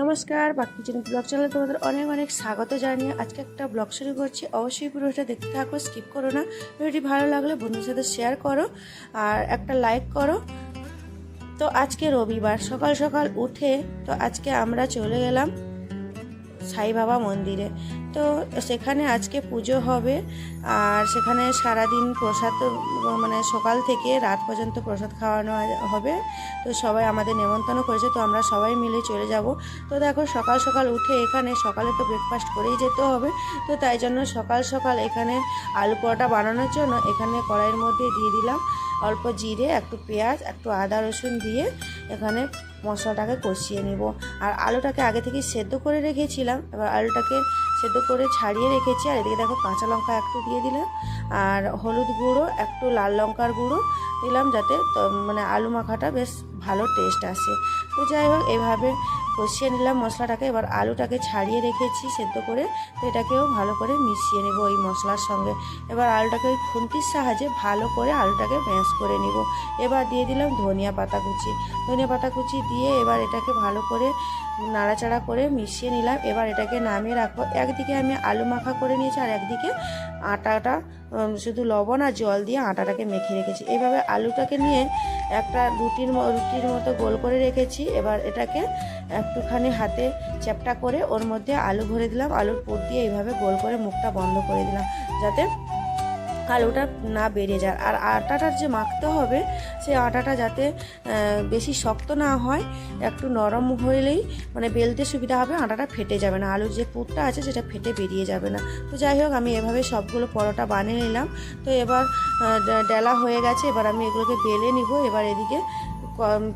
নমস্কার, বাকি kitchen blog চ্যানেলে তোমাদের অনেক অনেক স্বাগত জানিয়ে আজকে একটা ব্লগ শুরু করছি। অবশ্যই পুরোটা দেখতে থাকো স্কিপ করো না। ভিডিওটি ভালো লাগলে বন্ধুর সাথে শেয়ার করো আর একটা লাইক করো। তো আজকে রবিবার, সকাল সকাল উঠে তো আজকে আমরা চলে গেলাম সাই বাবা মন্দিরে। তো সেখানে আজকে পুজো হবে। আর সেখানে সারাদিন প্রসাদ মানে সকাল থেকে রাত পর্যন্ত প্রসাদ খাওয়ানো হবে। তো সবাই আমাদের নেমন্তন্ন করেছে, তো আমরা সবাই মিলে চলে যাব। তো দেখো সকাল সকাল উঠে এখানে সকালে তো ব্রেকফাস্ট করেই যেতে হবে। তো তাই জন্য সকাল সকাল এখানে আলু পরোটা বানানোর জন্য এখানে কড়াইয়ের মধ্যে দিয়ে দিলাম অল্প জিরে, একটু পেঁয়াজ, একটু আদা রসুন দিয়ে এখানে মশলাটাকে কষিয়ে নেব। আর আলুটাকে আগে থেকে সেদ্ধ করে রেখেছিলাম, এবার আলুটাকে সেদ্ধ করে ছাড়িয়ে রেখেছি। আর এদিকে দেখো কাঁচা লঙ্কা একটু দিয়ে দিলাম, আর হলুদ গুঁড়ো, একটু লাল লঙ্কার গুঁড়ো দিলাম যাতে মানে আলু মাখাটা বেশ ভালো টেস্ট আসে। তো যাই হোক, এভাবে কষিয়ে নিলাম মশলাটাকে। এবার আলুটাকে ছাড়িয়ে রেখেছি সেদ্ধ করে, তো এটাকেও ভালো করে মিশিয়ে নেব ওই মশলার সঙ্গে। এবার আলুটাকে ওই খুন্তির সাহায্যে ভালো করে আলুটাকে ম্যাশ করে নিব। এবার দিয়ে দিলাম ধনিয়া পাতা কুচি। ধনিয়া পাতা কুচি দিয়ে এবার এটাকে ভালো করে নাড়াচাড়া করে মিশিয়ে নিলাম। এবার এটাকে নামিয়ে রাখব। একদিকে আমি আলু মাখা করে নিয়েছি আর একদিকে আটাটা শুধু লবণ আর জল দিয়ে আটাটাকে মেখে রেখেছি। এভাবে আলুটাকে নিয়ে একটা রুটির রুটির মতো গোল করে রেখেছি। এবার এটাকে একটুখানি হাতে চ্যাপটা করে ওর মধ্যে আলু ভরে দিলাম। আলুর পুর দিয়ে এইভাবে গোল করে মুখটা বন্ধ করে দিলাম। যাতে আলুটা না বেড়ে যায় আর আটাটার যে মাখতে হবে সেই আটাটা যাতে বেশি শক্ত না হয়, একটু নরম হইলেই মানে বেলতে সুবিধা হবে, আটাটা ফেটে যাবে না। আলুর যে পুরটা আছে, সেটা ফেটে বেরিয়ে যাবে না। তো যাই হোক, আমি এভাবে সবগুলো পরোটা বানিয়ে নিলাম। তো এবার ডেলা হয়ে গেছে, এবার আমি এগুলোকে বেলে নিব। এবার এদিকে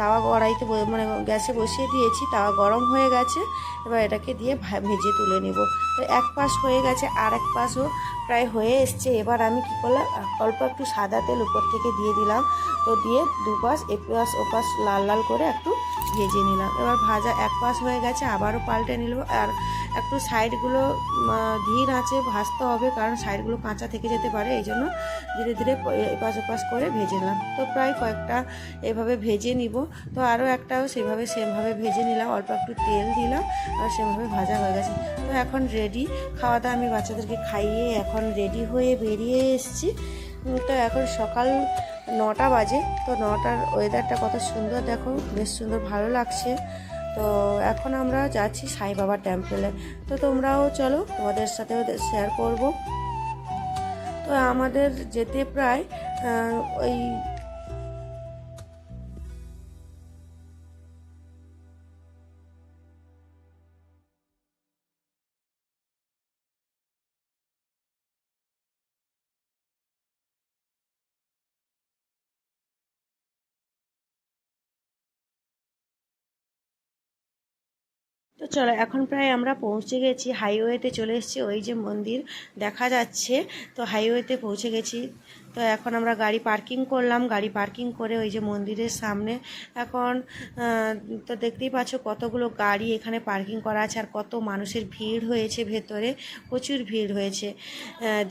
তাওয়া কড়াইতে মানে গ্যাসে বসিয়ে দিয়েছি, তাওয়া গরম হয়ে গেছে। এবার এটাকে দিয়ে ভেজে তুলে নেব। তো এক পাশ হয়ে গেছে, আর এক পাশও প্রায় হয়ে এসছে। এবার আমি কী করলাম, অল্প একটু সাদা তেল উপর থেকে দিয়ে দিলাম। তো দিয়ে দুপাশ এপাশ ওপাশ লাল লাল করে একটু ভেজে নিলাম। এবার ভাজা এক পাশ হয়ে গেছে, আবারও পাল্টে নিল আর একটু সাইডগুলো ধীর আছে ভাজতে হবে, কারণ সাইডগুলো কাঁচা থেকে যেতে পারে, এই জন্য ধীরে ধীরে এপাশ ওপাশ করে ভেজে নিলাম। তো প্রায় কয়েকটা এভাবে ভেজে নিব। তো আরও একটাও সেভাবে সেমভাবে ভেজে নিলাম, অল্প একটু তেল দিলাম, আর সেভাবে ভাজা হয়ে গেছে। তো এখন রেডি। খাওয়া দাওয়া আমি বাচ্চাদেরকে খাইয়ে এখন রেডি হয়ে বেরিয়ে এসেছি। তো এখন সকাল নটা বাজে। তো নটার ওয়েদারটা কত সুন্দর দেখো, বেশ সুন্দর ভালো লাগছে। তো এখন আমরা যাচ্ছি সাই বাবা টেম্পলে তো তোমরাও চলো, তোমাদের সাথেও শেয়ার করব। তো আমাদের যেতে প্রায় ওই তো চলো, এখন প্রায় আমরা পৌঁছে গেছি হাইওয়েতে চলে এসেছি, ওই যে মন্দির দেখা যাচ্ছে, তো হাইওয়েতে পৌঁছে গেছি। তো এখন আমরা গাড়ি পার্কিং করলাম। গাড়ি পার্কিং করে ওই যে মন্দিরের সামনে এখন তো দেখতেই পাচ্ছ কতগুলো গাড়ি এখানে পার্কিং করা আছে আর কত মানুষের ভিড় হয়েছে ভেতরে, প্রচুর ভিড় হয়েছে।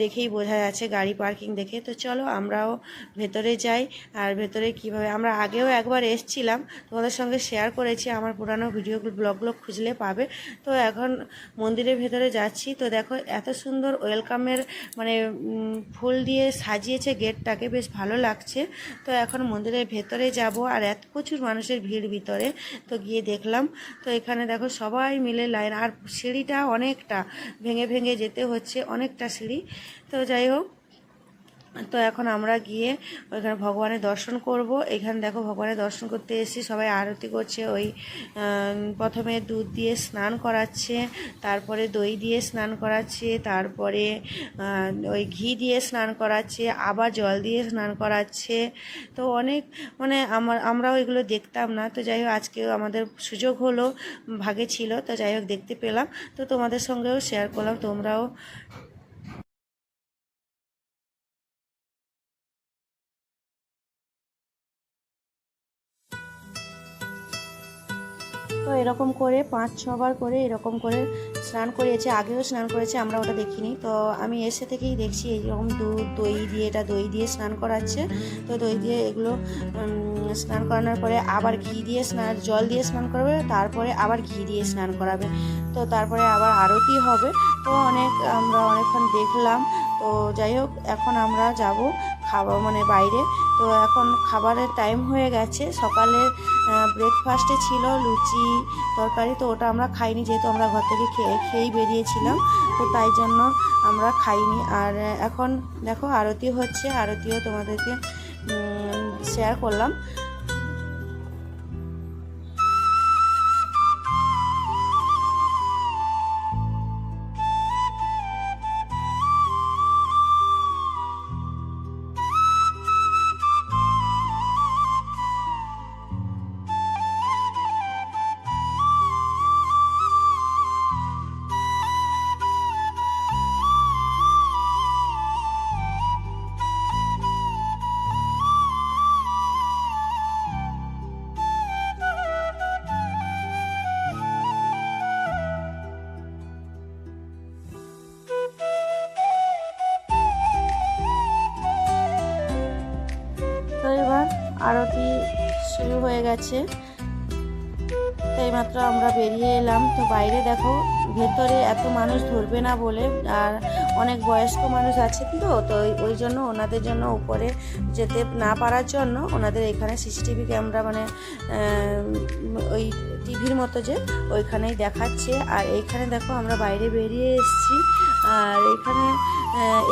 দেখেই বোঝা যাচ্ছে গাড়ি পার্কিং দেখে। তো চলো আমরাও ভেতরে যাই আর ভেতরে কীভাবে, আমরা আগেও একবার এসছিলাম, তোমাদের সঙ্গে শেয়ার করেছি আমার পুরানো ভিডিওগুলো ব্লগগুলো খুঁজলে পাবে। তো এখন মন্দিরের ভেতরে যাচ্ছি। তো দেখো এত সুন্দর ওয়েলকামের মানে ফুল দিয়ে সাজিয়েছে গেটটাকে, বেশ ভালো লাগছে। তো এখন মন্দিরের ভেতরে যাব আর এত প্রচুর মানুষের ভিড় ভিতরে। তো গিয়ে দেখলাম, তো এখানে দেখো সবাই মিলে লাইন, আর সিঁড়িটা অনেকটা ভেঙে ভেঙে যেতে হচ্ছে, অনেকটা সিঁড়ি। তো যাই হোক তো এখন আমরা গিয়ে ওইখানে ভগবানের দর্শন করব। এখানে দেখো ভগবানের দর্শন করতে এসেছি সবাই আরতি করছে, ওই প্রথমে দুধ দিয়ে স্নান করাচ্ছে, তারপরে দই দিয়ে স্নান করাচ্ছে, তারপরে ওই ঘি দিয়ে স্নান করাচ্ছে, আবার জল দিয়ে স্নান করাচ্ছে। তো অনেক মানে আমার, আমরাও এগুলো দেখতাম না। তো যাই হোক, আজকেও আমাদের সুযোগ হলো, ভাগে ছিল, তো যাই হোক, দেখতে পেলাম। তো তোমাদের সঙ্গেও শেয়ার করলাম, তোমরাও এরকম করে পাঁচ, ছবার করে এরকম করে স্নান করিয়েছে, আগেও স্নান করেছে, আমরা ওটা দেখিনি। তো আমি এসে থেকেই দেখছি এইরকম দুধ, দই দিয়ে, এটা দই দিয়ে স্নান করাচ্ছে। তো দই দিয়ে এগুলো স্নান করানোর পরে আবার ঘি দিয়ে স্নান, জল দিয়ে স্নান করাবে, তারপরে আবার ঘি দিয়ে স্নান করাবে। তো তারপরে আবার আরতি হবে? তো অনেক, আমরা অনেকক্ষণ দেখলাম। তো যাই হোক, এখন আমরা যাব খাবার মানে বাইরে। তো এখন খাবারের টাইম হয়ে গেছে। সকালে ব্রেকফাস্টে ছিল লুচি তরকারি, তো ওটা আমরা খাইনি যেহেতু আমরা ঘর থেকে খেয়ে, খেয়েই বেরিয়েছিলাম। তো তাই জন্য আমরা খাইনি। আর এখন দেখো, আরতি হচ্ছে। আরতিও তোমাদেরকে শেয়ার করলাম। আরতি শুরু হয়ে গেছে। এইমাত্র আমরা বেরিয়ে এলাম। তো বাইরে দেখো, ভেতরে এত মানুষ ধরবে না বলে, আর অনেক বয়স্ক মানুষ আছে তো তো ওই জন্য ওনাদের জন্য উপরে যেতে না পারার জন্য ওনাদের এখানে সিসিটিভি ক্যামেরা মানে ওই টিভির মতো যে ওইখানেই দেখাচ্ছে। আর এইখানে দেখো আমরা বাইরে বেরিয়ে এসেছি। আর এখানে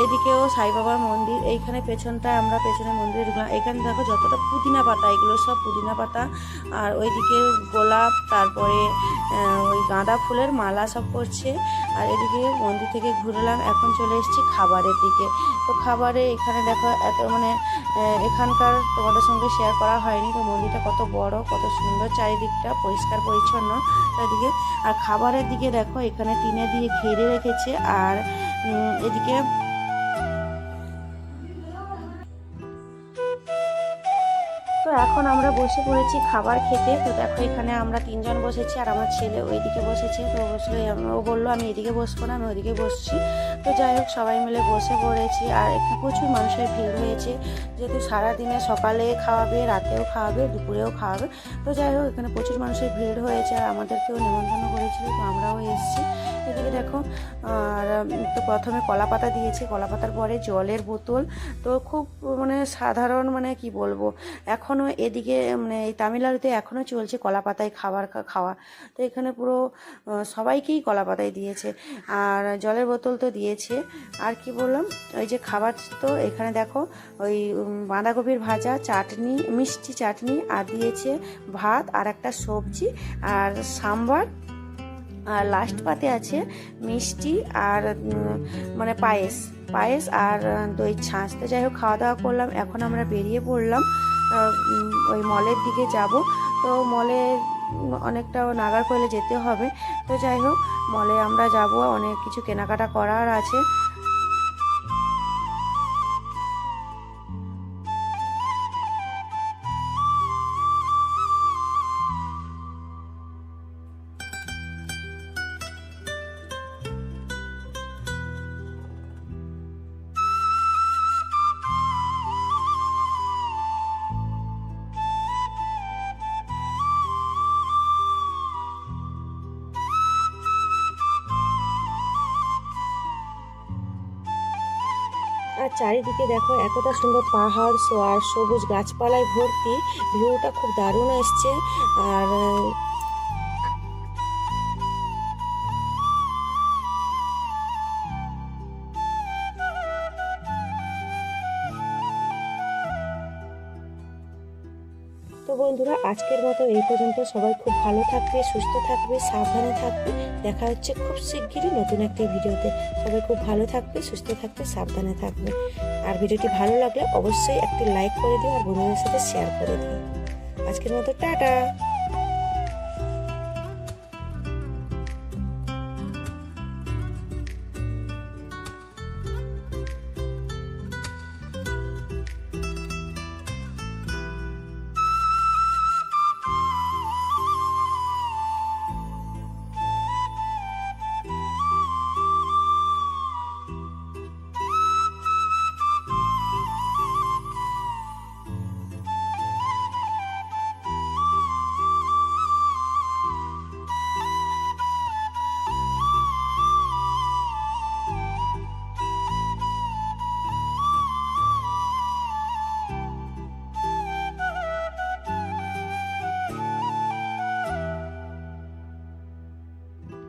এদিকেও সাই বাবার মন্দির, এইখানে পেছনটা আমরা পেছনে মন্দিরে ঢুকলাম এখানে দেখো যতটা পুদিনা পাতা, এগুলো সব পুদিনা পাতা। আর ওইদিকে গোলাপ, তারপরে ওই গাঁদা ফুলের মালা সব করছে আর এদিকে মন্দির থেকে ঘুরলাম, এখন চলে এসেছি খাবারের দিকে। তো খাবারে এখানে দেখো এত মানে এখানকার তোমাদের সঙ্গে শেয়ার করা হয়নি। তো মন্দিরটা কত বড়, কত সুন্দর, চারিদিকটা পরিষ্কার, পরিচ্ছন্ন। চারিদিকে, আর খাবারের দিকে দেখো, এখানে টিনে দিয়ে ঘিরে রেখেছে। আর এদিকে তো এখন আমরা বসে পড়েছি খাবার খেতে। তো দেখো এখানে আমরা তিনজন বসেছি আর আমার ছেলে ওইদিকে বসেছে। তো বসলে ও বলল, আমি এদিকে বসবো না, আমি ওইদিকে বসছি। তো যাই হোক, সবাই মিলে বসে পড়েছি। আর এখানে প্রচুর মানুষের ভিড় হয়েছে। যেহেতু সারাদিনে সকালে খাওয়াবে, রাতেও খাওয়াবে, দুপুরেও খাওয়াবে। তো যাই হোক, এখানে প্রচুর মানুষের ভিড় হয়েছে আর আমাদেরকেও নেমন্তন্ন করেছিল। তো আমরাও এসেছি। এদিকে দেখো, আর তো প্রথমে কলা পাতা দিয়েছে, কলা পাতার পরে জলের বোতল। তো খুব মানে সাধারণ মানে কি বলব এখনও এদিকে মানে এই তামিলনাড়ুতে এখনও চলছে কলা পাতায় খাবার খাওয়া। তো এখানে পুরো সবাইকেই কলা পাতায় দিয়েছে। আর জলের বোতল তো দিয়েছে। আর কি বললাম, ওই যে খাবার তো এখানে দেখো, ওই বাঁধাকপির ভাজা, চাটনি, মিষ্টি চাটনি, আর দিয়েছে ভাত, আর একটা সবজি, আর সাম্বার আর লাস্ট পাতে আছে মিষ্টি আর মানে পায়েস। পায়েস আর দই ছাঁচ। তো যাই হোক খাওয়া দাওয়া করলাম। এখন আমরা বেরিয়ে পড়লাম ওই মলের দিকে যাব। তো মলে অনেকটা নাগার যেতে হবে। তো যাই হোক, মলে আমরা যাব। অনেক কিছু কেনাকাটা করার আছে। চারিদিকে দেখো এতটা সুন্দর পাহাড় আর সবুজ গাছপালায় ভর্তি। ভিউটা খুব দারুণ এসছে। আর বন্ধুরা, আজকের মতো এই পর্যন্ত। সবাই খুব ভালো থাকবে, সুস্থ থাকবে, সাবধানে থাকবে। দেখা হচ্ছে খুব শিগগিরই নতুন একটি ভিডিওতে। সবাই খুব ভালো থাকবে, সুস্থ থাকবে, সাবধানে থাকবে। আর ভিডিওটি ভালো লাগলে অবশ্যই একটি লাইক করে দিও আর বন্ধুদের সাথে শেয়ার করে দিও। আজকের মতো, টাটা!